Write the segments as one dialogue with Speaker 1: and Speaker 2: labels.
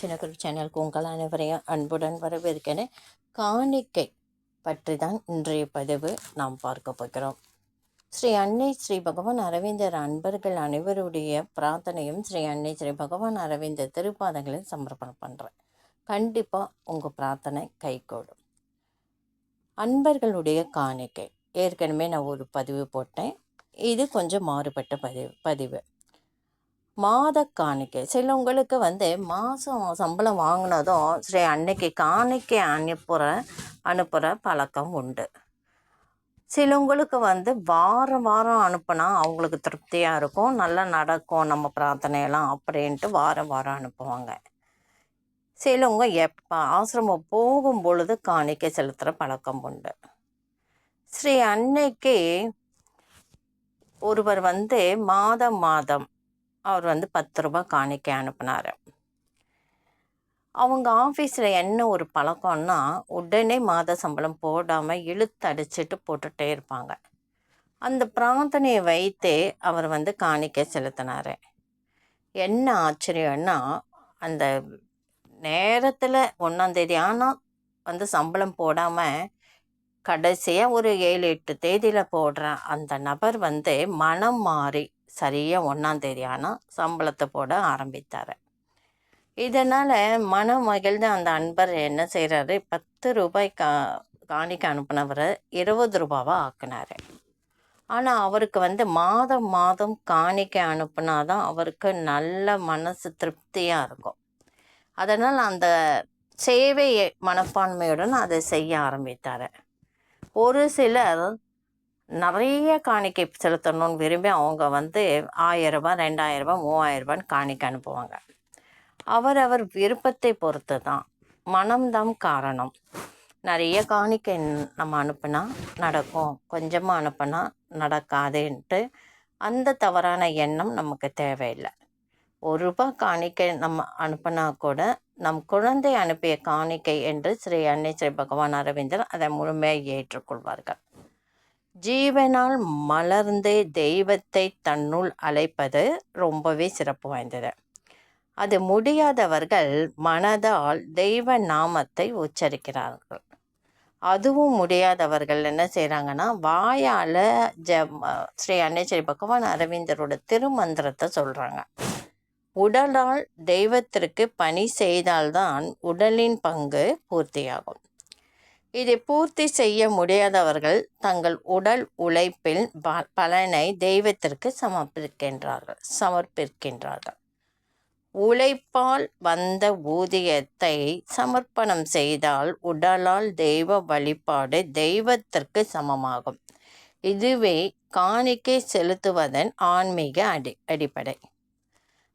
Speaker 1: சின்னக்குரு சேனலுக்கு உங்கள் அனைவரையும் அன்புடன் வரவேற்கிறேன். காணிக்கை பற்றி தான் இன்றைய பதிவு நாம் பார்க்க போகிறோம். ஸ்ரீ அன்னை ஸ்ரீ பகவான் அரவிந்தர் அன்பர்கள் அனைவருடைய பிரார்த்தனையும் ஸ்ரீ அன்னை ஸ்ரீ பகவான் அரவிந்தர் திருப்பாதங்களில் சமர்ப்பணம் பண்ணுறேன் கண்டிப்பாக உங்கள் பிரார்த்தனை கைகூடும். அன்பர்களுடைய காணிக்கை. ஏற்கனவே நான் ஒரு பதிவு போட்டேன். இது கொஞ்சம் மாறுபட்ட பதிவு பதிவு. மாத காணிக்கை சிலவங்களுக்கு வந்து மாதம் சம்பளம் வாங்கினதும் ஸ்ரீ அன்னைக்கு காணிக்கை அனுப்புகிற அனுப்புகிற பழக்கம் உண்டு. சிலவங்களுக்கு வந்து வாரம் வாரம் அனுப்புனா அவங்களுக்கு திருப்தியாக இருக்கும். நல்லா நடக்கும் நம்ம பிரார்த்தனையெல்லாம் அப்படின்ட்டு வாரம் வாரம் அனுப்புவாங்க. சிலவங்க எப்போ ஆசிரமம் போகும் பொழுது காணிக்கை செலுத்துகிற பழக்கம் உண்டு. ஸ்ரீ அன்னைக்கு ஒருவர் வந்து மாதம் மாதம் அவர் வந்து பத்து ரூபா காணிக்கை அனுப்புனார். அவங்க ஆஃபீஸில் என்ன ஒரு பழக்கம்னா உடனே மாத சம்பளம் போடாமல் இழுத்தடிச்சிட்டு போட்டுகிட்டே இருப்பாங்க. அந்த பிரார்த்தனையை வைத்தே அவர் வந்து காணிக்கை செலுத்தினார். என்ன ஆச்சரியம்னா அந்த நேரத்தில் ஒன்றாந்தேதி ஆனால் வந்து சம்பளம் போடாமல் கடைசியாக ஒரு ஏழு எட்டு தேதியில் போடுற அந்த நபர் வந்து மனம் மாறி சரியாக ஒன்றாந்தேதி ஆனால் சம்பளத்தை போட ஆரம்பித்தார். இதனால் மன மகிழ்ந்த அந்த அன்பர் என்ன செய்கிறாரு பத்து ரூபாய் கா காணிக்க அனுப்பினவரை இருபது ரூபாவாக ஆக்குனார். ஆனால் அவருக்கு வந்து மாதம் மாதம் காணிக்க அனுப்புனாதான் அவருக்கு நல்ல மனசு திருப்தியாக இருக்கும். அதனால் அந்த சேவை மனப்பான்மையுடன் அதை செய்ய ஆரம்பித்தார். ஒரு சிலர் நிறைய காணிக்கை செலுத்தணும்னு விரும்பி அவங்க வந்து ஆயிரரூபா ரெண்டாயிரரூபா மூவாயிரரூபான்னு காணிக்கை அனுப்புவாங்க. அவரவர் விருப்பத்தை பொறுத்து தான் மனம்தான் காரணம். நிறைய காணிக்கை நம்ம அனுப்புனா நடக்கும். கொஞ்சமாக அனுப்புனா நடக்காதுன்ட்டு அந்த தவறான எண்ணம் நமக்கு தேவையில்லை. ஒரு ரூபாய் காணிக்கை நம்ம அனுப்புனா கூட நம் குழந்தை அனுப்பிய காணிக்கை என்று ஸ்ரீ அன்னை ஸ்ரீ பகவான் அரவிந்தர் அதை முழுமையாக ஏற்றுக்கொள்வார்கள். ஜீவனால் மலர்ந்து தெய்வத்தை தன்னுள் அழைப்பது ரொம்பவே சிறப்பு வாய்ந்தது. அது முடியாதவர்கள் மனதால் தெய்வ நாமத்தை உச்சரிக்கிறார்கள். அதுவும் முடியாதவர்கள் என்ன செய்கிறாங்கன்னா வாயால் ஜ ஸ்ரீ அன்னை ஸ்ரீ பகவான் அரவிந்தரோட திருமந்திரத்தை சொல்கிறாங்க உடலால் தெய்வத்திற்கு பணி செய்தால்தான் உடலின் பங்கு பூர்த்தியாகும். இதை பூர்த்தி செய்ய முடியாதவர்கள் தங்கள் உடல் உழைப்பில் பலனை தெய்வத்திற்கு சமர்ப்பிக்கின்றார்கள் சமர்ப்பிக்கின்றார்கள். உழைப்பால் வந்த ஊதியத்தை சமர்ப்பணம் செய்தால் உடலால் தெய்வ வழிபாடு தெய்வத்திற்கு சமமாகும். இதுவே காணிக்கை செலுத்துவதன் ஆன்மீக அடி அடிப்படை.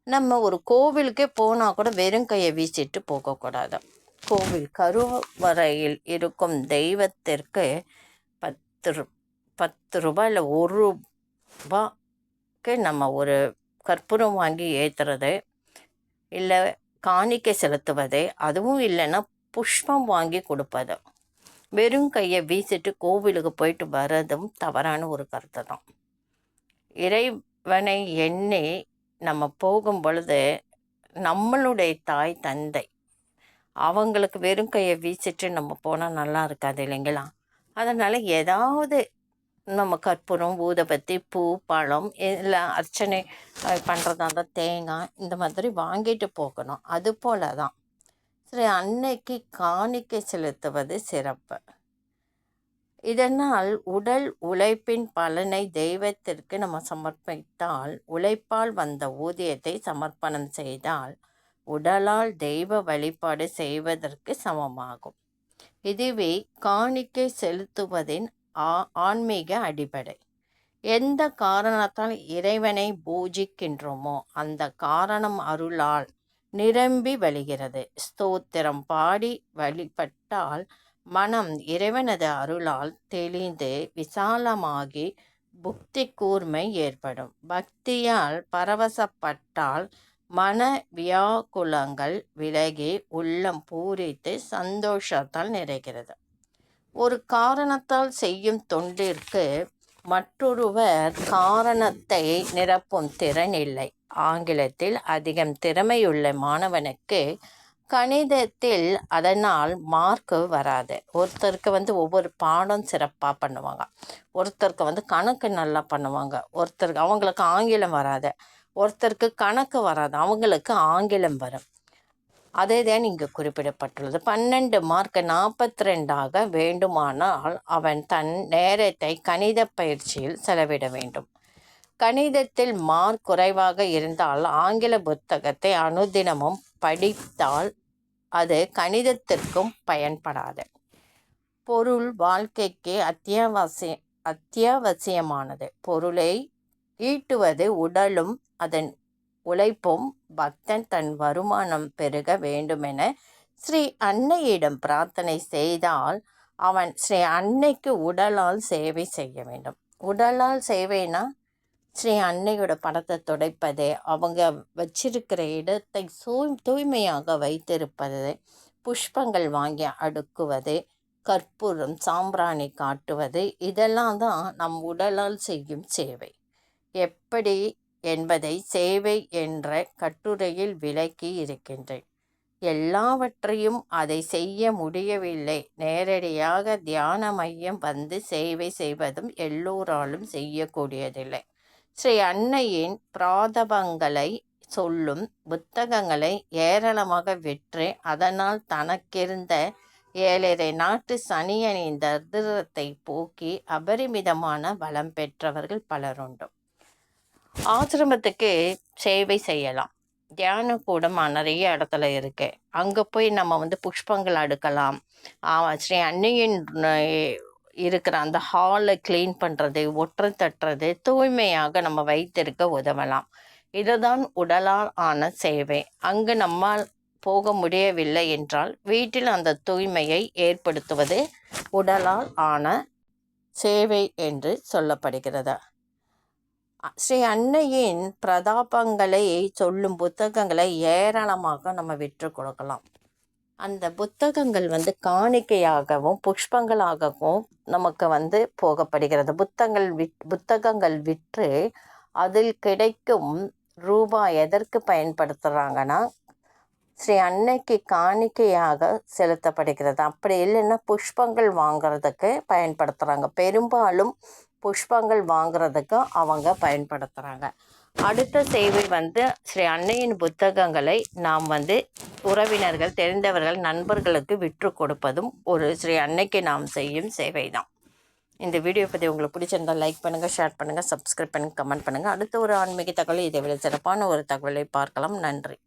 Speaker 1: நம்ம ஒரு கோவிலுக்கே போனால் கூட வெறும் கையை வீசிட்டு போகக்கூடாது. கோவில் கருவறையில் இருக்கும் தெய்வத்திற்கு பத்து ரூ பத்து ரூபாய் இல்லை ஒரு ரூபாய்க்கு நம்ம ஒரு கற்பூரம் வாங்கி ஏற்றுறது இல்லை காணிக்கை செலுத்துவது அதுவும் இல்லைன்னா புஷ்பம் வாங்கி கொடுப்பது. வெறும் கையை வீசிட்டு கோவிலுக்கு போயிட்டு வர்றதும் தவறான ஒரு கருத்து தான். இறைவனை எண்ணி நம்ம போகும் பொழுது நம்மளுடைய தாய் தந்தை அவங்களுக்கு வெறும் கையை வீசிட்டு நம்ம போனால் நல்லா இருக்காது இல்லைங்களா? அதனால் ஏதாவது நம்ம கற்பூரம் ஊதபத்தி பூ பழம் இல்லை அர்ச்சனை பண்ணுறதா இருந்தால் தேங்காய் இந்த மாதிரி வாங்கிட்டு போகணும். அது போல தான் சரி அன்னைக்கு காணிக்கை செலுத்துவது சிறப்பு. இதனால் உடல் உழைப்பின் பலனை தெய்வத்திற்கு நம்ம சமர்ப்பித்தால் உழைப்பால் வந்த ஊதியத்தை சமர்ப்பணம் செய்தால் உடலால் தெய்வ வழிபாடு செய்வதற்கு சமமாகும். இதுவே காணிக்கை செலுத்துவதின் ஆ ஆன்மீக அடிப்படை. எந்த காரணத்தால் இறைவனை பூஜிக்கின்றோமோ அந்த காரணம் அருளால் நிரம்பி வழிகிறது. ஸ்தோத்திரம் பாடி வழிபட்டால் மனம் இறைவனது அருளால் தெளிந்து விசாலமாகி புக்தி கூர்மை ஏற்படும். பக்தியால் பரவசப்பட்டால் மன வியாக்குலங்கள் விலகி உள்ளம் பூரித்து சந்தோஷத்தால் நிறைகிறது. ஒரு காரணத்தால் செய்யும் தொண்டிற்கு மற்றொருவர் காரணத்தை நிரப்பும் திறன் இல்லை. ஆங்கிலத்தில் அதிகம் திறமையுள்ள மாணவனுக்கு கணிதத்தில் அதனால் மார்க்கு வராது. ஒருத்தருக்கு வந்து ஒவ்வொரு பாடம் சிறப்பாக பண்ணுவாங்க. ஒருத்தருக்கு வந்து கணக்கு நல்லா பண்ணுவாங்க. ஒருத்தருக்கு அவங்களுக்கு ஆங்கிலம் வராது. ஒருத்தருக்கு கணக்கு வராது. அவங்களுக்கு ஆங்கிலம் வரும். அதே தான் இங்கு குறிப்பிடப்பட்டுள்ளது. பன்னெண்டு மார்க் நாற்பத்தி ரெண்டாக வேண்டுமானால் அவன் தன் நேரத்தை கணித பயிற்சியில் செலவிட வேண்டும். கணிதத்தில் மார்க் குறைவாக இருந்தால் ஆங்கில புத்தகத்தை அனுதினமும் படித்தால் அது கணிதத்திற்கும் பயன்படாது. பொருள் வாழ்க்கைக்கு அத்தியாவசிய அத்தியாவசியமானது. பொருளை ஈட்டுவது உடலும் அதன் உழைப்பும் பக்தன் தன் வருமானம் பெருக வேண்டுமென ஸ்ரீ அன்னையிடம் பிரார்த்தனை செய்தால் அவன் ஸ்ரீ அன்னைக்கு உடலால் சேவை செய்ய வேண்டும். உடலால் சேவைனா ஸ்ரீ அன்னையோட படத்தை துடைப்பது அவங்க வச்சிருக்கிற இடத்தை சூ தூய்மையாக வைத்திருப்பது புஷ்பங்கள் வாங்கி அடுக்குவது கற்பூரம் சாம்பிராணி காட்டுவது இதெல்லாம் தான் நம் உடலால் செய்யும் சேவை. எப்படி என்பதை சேவை என்ற கட்டுரையில் விளக்கி இருக்கின்றேன். எல்லாவற்றையும் அதை செய்ய முடியவில்லை. நேரடியாக தியான மையம் வந்து சேவை செய்வதும் எல்லோராலும் செய்யக்கூடியதில்லை. ஸ்ரீ அன்னையின் பிராதபங்களை சொல்லும் புத்தகங்களை ஏராளமாக விற்று அதனால் தனக்கிருந்த ஏழரை நாட்டு சனியனின் தரித்திரத்தை போக்கி அபரிமிதமான பலம் பெற்றவர்கள் பலருண்டும் ஆசிரமத்துக்கு சேவை செய்யலாம். தியான கூடம் நிறைய இடத்துல இருக்கு. அங்கே போய் நம்ம வந்து புஷ்பங்கள் அடுக்கலாம். ஸ்ரீ அன்னையின் இருக்கிற அந்த ஹாலை க்ளீன் பண்ணுறது ஒற்றை தட்டுறது தூய்மையாக நம்ம வைத்திருக்க உதவலாம். இதுதான் உடலால் ஆன சேவை. அங்கு நம்மால் போக முடியவில்லை என்றால் வீட்டில் அந்த தூய்மையை ஏற்படுத்துவது உடலால் ஆன சேவை என்று சொல்லப்படுகிறது. ஸ்ரீ அன்னையின் பிரதாபங்களை சொல்லும் புத்தகங்களை ஏராளமாக நம்ம விற்று கொடுக்கலாம். அந்த புத்தகங்கள் வந்து காணிக்கையாகவும் புஷ்பங்களாகவும் நமக்கு வந்து போகப்படுகிறது. புத்தகங்கள் விட் புத்தகங்கள் விற்று அதில் கிடைக்கும் ரூபாய் எதற்கு பயன்படுத்துகிறாங்கன்னா ஸ்ரீ அன்னைக்கு காணிக்கையாக செலுத்தப்படுகிறது. அப்படி இல்லைன்னா புஷ்பங்கள் வாங்கிறதுக்கு பயன்படுத்துகிறாங்க பெரும்பாலும் புஷ்பங்கள் வாங்குறதுக்கும் அவங்க பயன்படுத்துகிறாங்க அடுத்த சேவை வந்து ஸ்ரீ அன்னையின் புத்தகங்களை நாம் வந்து உறவினர்கள் தெரிந்தவர்கள் நண்பர்களுக்கு விற்று கொடுப்பதும் ஒரு ஸ்ரீ அன்னைக்கு நாம் செய்யும் சேவை தான் இந்த வீடியோ பற்றி உங்களுக்கு பிடிச்சிருந்தால் லைக் பண்ணுங்கள் ஷேர் பண்ணுங்கள் சப்ஸ்கிரைப் பண்ணுங்கள் கமெண்ட் பண்ணுங்கள் அடுத்த ஒரு ஆன்மீக தகவல் இதை விட சிறப்பான ஒரு தகவலை பார்க்கலாம். நன்றி.